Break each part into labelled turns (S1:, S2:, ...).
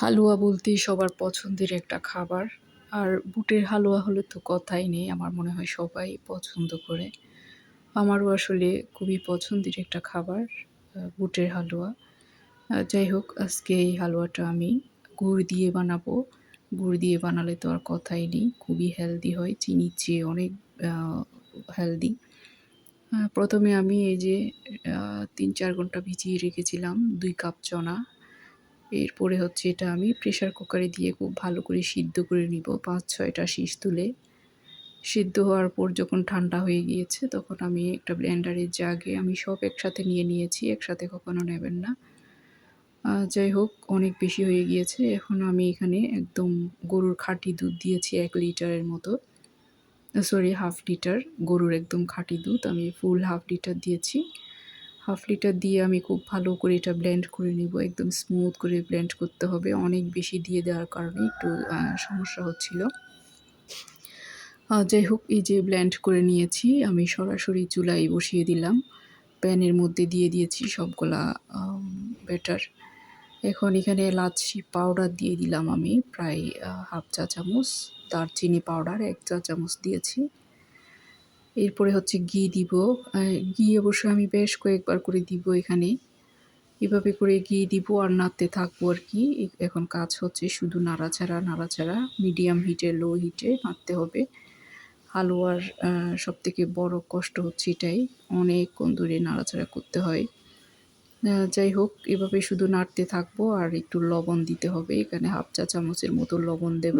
S1: হালুয়া বলতে সবার পছন্দের একটা খাবার। আর বুটের হালুয়া হলে তো কথাই নেই, আমার মনে হয় সবাই পছন্দ করে। আমারও আসলে খুবই পছন্দের একটা খাবার বুটের হালুয়া। যাই হোক, আজকে এই হালুয়াটা আমি গুড় দিয়ে বানাবো। গুড় দিয়ে বানালে তো আর কথাই নেই, খুবই হেলদি হয়, চিনির চেয়ে অনেক হেলদি প্রথমে আমি এই যে তিন চার ঘণ্টা ভিজিয়ে রেখেছিলাম, দুই কাপ চনা। এরপরে হচ্ছে এটা আমি প্রেশার কুকারে দিয়ে খুব ভালো করে সিদ্ধ করে নিব, পাঁচ ছয়টা শীষ তুলে। সিদ্ধ হওয়ার পর যখন ঠান্ডা হয়ে গিয়েছে তখন আমি একটা ব্লেন্ডারের জাগে আমি সব একসাথে নিয়ে নিয়েছি, একসাথে কখনো নেবেন না। যাই হোক, অনেক বেশি হয়ে গিয়েছে। এখন আমি এখানে একদম গরুর খাঁটি দুধ দিয়েছি এক লিটারের মতো। সরি হাফ লিটার গরুর একদম খাঁটি দুধ। আমি ফুল হাফ লিটার দিয়েছি। হাফ লিটার দিয়ে আমি খুব ভালো করে এটা ব্লেন্ড করে নিব। একদম স্মুথ করে ব্লেন্ড করতে হবে। অনেক বেশি দিয়ে দেওয়ার কারণে একটু সমস্যা হচ্ছিল। যাই হোক, এই যে ব্লেন্ড করে নিয়েছি, আমি সরাসরি চুলায় বসিয়ে দিলাম। প্যানের মধ্যে দিয়ে দিয়েছি সবগুলা ব্যাটার এখন এখানে লাচ্ছি পাউডার দিয়ে দিলাম আমি, প্রায় হাফ চা চামচ। দারচিনি পাউডার এক চা চামচ দিয়েছি। এরপরে হচ্ছে ঘি দিব। ঘি অবশ্য আমি বেশ কয়েকবার করে দিব এখানে। এভাবে করে ঘি দিব, আর নাড়তে থাকব আর কি। এখন কাজ হচ্ছে শুধু নাড়াচাড়া নাড়াচাড়া। মিডিয়াম হিটে লো হিটে নাড়তে হবে। হালুয়ার সব থেকে বড় কষ্ট হচ্ছে এটাই। অনেকক্ষণ ধরে নাড়াচাড়া করতে হয়। যাই হোক, এভাবে শুধু নাড়তে থাকব, আর একটু লবণ দিতে হবে। এখানে হাফ চা চামচের মতো লবণ দেব।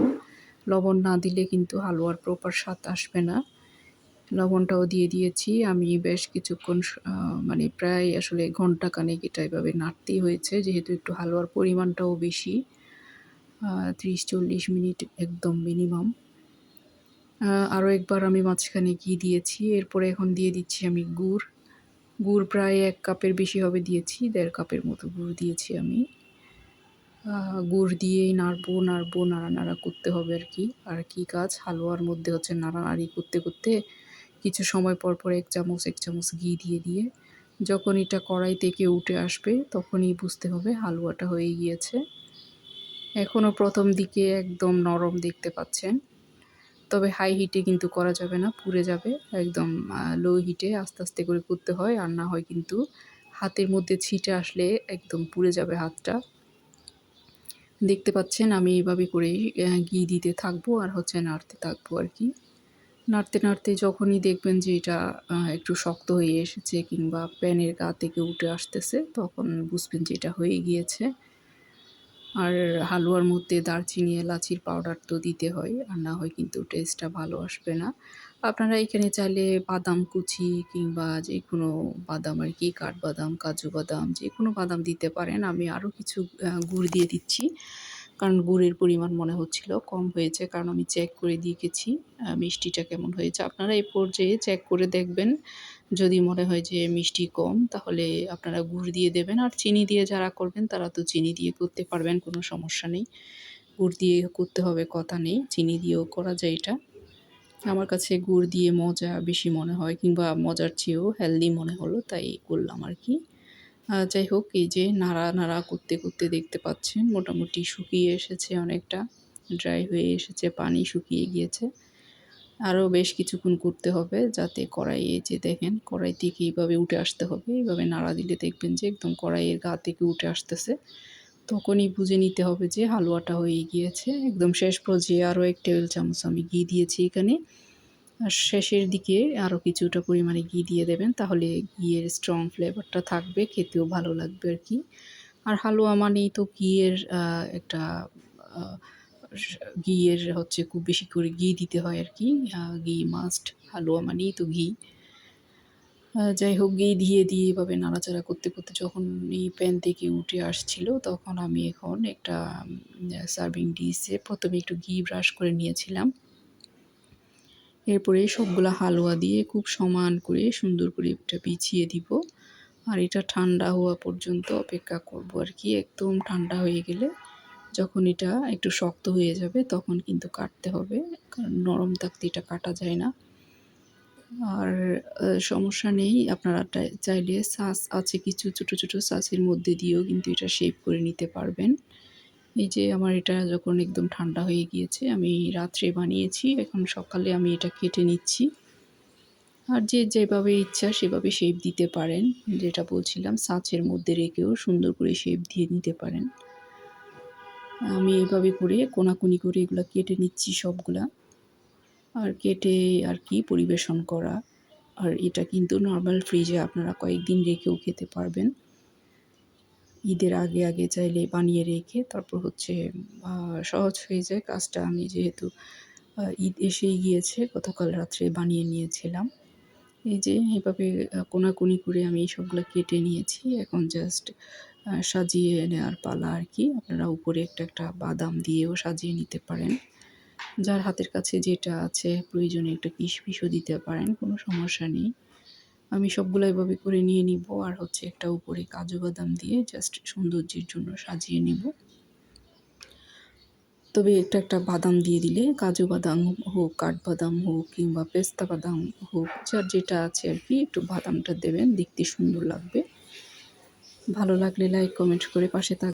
S1: লবণ না দিলে কিন্তু হালুয়ার প্রপার স্বাদ আসবে না। লবণটাও দিয়ে দিয়েছি। আমি বেশ কিছুক্ষণ মানে প্রায় আসলে ঘণ্টা কানেক এটা এভাবে নাড়তেই হয়েছে। যেহেতু একটু হালুয়ার পরিমাণটাও বেশি ত্রিশ চল্লিশ মিনিট একদম মিনিমাম। আরও একবার আমি মাঝখানে ঘি দিয়েছি। এরপরে এখন দিয়ে দিচ্ছি আমি গুড়। গুড় প্রায় এক কাপের বেশি হবে দিয়েছি, দেড় কাপের মতো গুড় দিয়েছি আমি। গুড় দিয়েই নাড়বো নাড়বো নাড়া নাড়া করতে হবে আর কি। আর কি কাজ? হালুয়ার মধ্যে হচ্ছে নাড়ানাড়ি করতে করতে কিছু সময় পর পর এক চামচ এক চামচ ঘি দিয়ে দিয়ে যখন এটা কড়াই থেকে উঠে আসবে তখনই বুঝতে হবে হালুয়াটা হয়ে গিয়েছে। এখনও প্রথম দিকে একদম নরম দেখতে পাচ্ছেন। তবে হাই হিটে কিন্তু করা যাবে না, পুড়ে যাবে। একদম লো হিটে আস্তে আস্তে করে করতে হয় আর না হয় কিন্তু হাতের মধ্যে ছিটে আসলে একদম পুড়ে যাবে হাতটা। দেখতে পাচ্ছেন আমি এইভাবে করেই ঘি দিতে থাকব আর হচ্ছে নাড়তে থাকব আর কি। নাড়তে নাড়তে যখনই দেখবেন যে এটা একটু শক্ত হয়ে এসেছে কিংবা প্যানের গা থেকে উঠে আসতেছে, তখন বুঝবেন যে এটা হয়ে গিয়েছে। আর হালুয়ার মধ্যে দারচিনি, এলাচির পাউডার তো দিতে হয়, আর না হয় কিন্তু টেস্টটা ভালো আসবে না। আপনারা এখানে চাইলে বাদাম কুচি কিংবা যে কোনো বাদাম আর কি, কাঠবাদাম, কাজু বাদাম যে কোনো বাদাম দিতে পারেন। আমি আরও কিছু গুড় দিয়ে দিচ্ছি। কারণ গুড়ের পরিমাণ মনে হচ্ছিল কম হয়েছে, কারণ আমি চেক করে দিয়ে গেছি মিষ্টিটা কেমন হয়েছে। আপনারা এই পর্যায়ে চেক করে দেখবেন। যদি মনে হয় যে মিষ্টি কম, তাহলে আপনারা গুড় দিয়ে দেবেন। আর চিনি দিয়ে যারা করবেন, তারা তো চিনি দিয়ে করতে পারবেন, কোনো সমস্যা নেই। গুড় দিয়ে করতে হবে কথা নেই, চিনি দিয়েও করা যায় এটা। আমার কাছে গুড় দিয়ে মজা বেশি মনে হয়, কিংবা মজার চেয়েও হেলদি মনে হলো, তাই করলাম আর কি। যাই হোক, এই যে নাড়া নাড়া করতে করতে দেখতে পাচ্ছেন, মোটামুটি শুকিয়ে এসেছে অনেকটা ড্রাই হয়ে এসেছে, পানি শুকিয়ে গিয়েছে। আরও বেশ কিছুক্ষণ করতে হবে যাতে কড়াইয়ে যে দেখেন, কড়াই থেকে এইভাবে উঠে আসতে হবে। এইভাবে নাড়া দিলে দেখবেন যে একদম কড়াইয়ের গা থেকে উঠে আসতেছে। তখনই বুঝে নিতে হবে যে হালুয়াটা হয়ে গিয়েছে। একদম শেষ পর্যায়ে আরও এক টেবিল চামচ আমি ঘি দিয়েছি এখানে। আর শেষের দিকে আরও কিছুটা পরিমাণে ঘি দিয়ে দেবেন, তাহলে ঘিয়ের স্ট্রং ফ্লেভারটা থাকবে, খেতেও ভালো লাগবে আর কি। আর হালুয়া মানেই তো ঘিয়ের একটা ঘিয়ের হচ্ছে খুব বেশি করে ঘি দিতে হয় আর কি ঘি মাস্ট হালুয়া মানেই তো ঘি। যাই হোক, ঘি দিয়ে দিয়ে এভাবে নাড়াচাড়া করতে করতে যখন এই প্যান থেকে উঠে আসছিল, তখন আমি এখন একটা সার্ভিং ডিশে প্রথমে একটু ঘি ব্রাশ করে নিয়েছিলাম। এরপরে সবগুলা হালুয়া দিয়ে খুব সমান করে সুন্দর করে এটা বিছিয়ে দিব। আর এটা ঠান্ডা হওয়া পর্যন্ত অপেক্ষা করব আর কি। একদম ঠান্ডা হয়ে গেলে যখন এটা একটু শক্ত হয়ে যাবে তখন কিন্তু কাটতে হবে, কারণ নরম থাকতে এটা কাটা যায় না। আর সমস্যা নেই, আপনারা চাইলে সাস আছে কিছু ছোটো ছোটো সাসের মধ্যে দিয়েও কিন্তু এটা শেপ করে নিতে পারবেন। এই যে আমার এটা যখন একদম ঠান্ডা হয়ে গিয়েছে, আমি রাত্রে বানিয়েছি। এখন সকালে আমি এটা কেটে নিচ্ছি। আর যে যেভাবে ইচ্ছা সেভাবে শেপ দিতে পারেন। যেটা বলছিলাম, সাঁচের মধ্যে রেখেও সুন্দর করে শেপ দিয়ে নিতে পারেন। আমি এভাবে করে কোনাকুনি করে এগুলো কেটে নিচ্ছি সবগুলা। আর কেটে আর কি পরিবেশন করা। আর এটা কিন্তু নর্মাল ফ্রিজে আপনারা কয়েকদিন রেখেও খেতে পারবেন। ঈদের আগে আগে চাইলে বানিয়ে রেখে তারপর হচ্ছে সহজ হয়ে যায় কাজটা। আমি যেহেতু ঈদ এসেই গিয়েছে, গতকাল রাত্রে বানিয়ে নিয়েছিলাম। এই যে এভাবে কোনাকুনি করে আমি সবগুলো কেটে নিয়েছি। এখন জাস্ট সাজিয়ে নেওয়ার পালা আর কি। আপনারা উপরে একটা একটা বাদাম দিয়েও সাজিয়ে নিতে পারেন। যার হাতের কাছে যেটা আছে, প্রয়োজনে একটা কিশমিশও দিতে পারেন, কোনো সমস্যা নেই। আমি সবগুলো এভাবে করে নিয়ে নিব আর হচ্ছে একটা উপরে কাজু বাদাম দিয়ে জাস্ট সৌন্দর্যের জন্য সাজিয়ে নিব। তবে একটা একটা বাদাম দিয়ে দিলে কাজু বাদাম হোক কাঠবাদাম হোক কিংবা পেস্তা বাদাম হোক, যার যেটা আছে আর কি, একটু বাদামটা দেবেন, দেখতে সুন্দর লাগবে। ভালো লাগলে লাইক কমেন্ট করে পাশে থাক